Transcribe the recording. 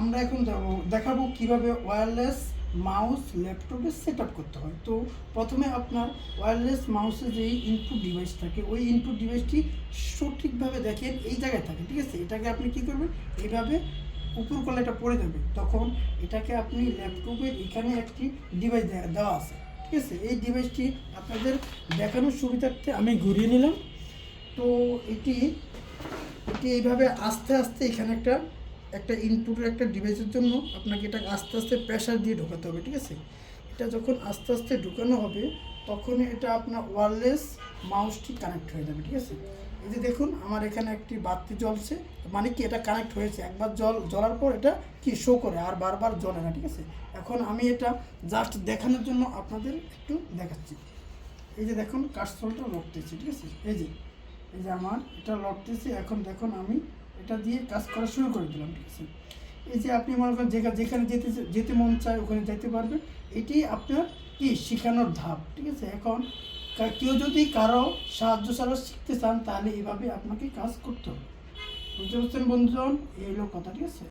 আমরা এখন দেখাবো- কীভাবে ওয়্যারলেস মাউস ল্যাপটপে সেট আপ করতে হয়। তো প্রথমে আপনার ওয়্যারলেস মাউসের যে ইনপুট ডিভাইস থাকে, ওই ইনপুট ডিভাইসটি সঠিকভাবে দেখেন এই জায়গায় থাকে, ঠিক আছে? এটাকে আপনি কী করবেন? এইভাবে উপর করলে এটা পড়ে যাবে। তখন এটাকে আপনি ল্যাপটপের এখানে একটি ডিভাইস দেওয়া আছে, ঠিক আছে? এই ডিভাইসটি আপনাদের দেখানোর সুবিধার্থে আমি ঘুরিয়ে নিলাম। তো এটি এটি এইভাবে আস্তে আস্তে এখানে একটা একটা ইনপুটের একটা ডিভাইসের জন্য আপনাকে এটা আস্তে আস্তে প্রেশার দিয়ে ঢোকাতে হবে, ঠিক আছে? এটা যখন আস্তে আস্তে ঢুকানো হবে, তখন এটা আপনার ওয়ারলেস মাউসটি কানেক্ট হয়ে যাবে, ঠিক আছে? এই যে দেখুন, আমার এখানে একটি বাতি জ্বলছে মানে কি এটা কানেক্ট হয়েছে? একবার জল জ্বলার পর এটা কি শো করে? আর বারবার জ্বলে না, ঠিক আছে? এখন আমি এটা জাস্ট দেখানোর জন্য আপনাদের একটু দেখাচ্ছি। এই যে দেখুন কাঠসলটা লড়তেছে ঠিক আছে? এই যে এই যে আমার এটা লড়তেছে এখন দেখুন আমি এটা দিয়ে কাজ করা শুরু করে দিলাম, ঠিক আছে? এই যে আপনি মনে করেন যেখানে যেখানে যেতে যেতে মন চায় ওখানে যেতে পারবেন এটি আপনার কি? শেখানোর ধাপ, ঠিক আছে? এখন কেউ যদি কারও সাহায্য ছাড়া শিখতে চান, তাহলে এভাবে আপনাকে কাজ করতে হবে। বুঝতে পারছেন বন্ধুজন এই হলো কথা, ঠিক আছে?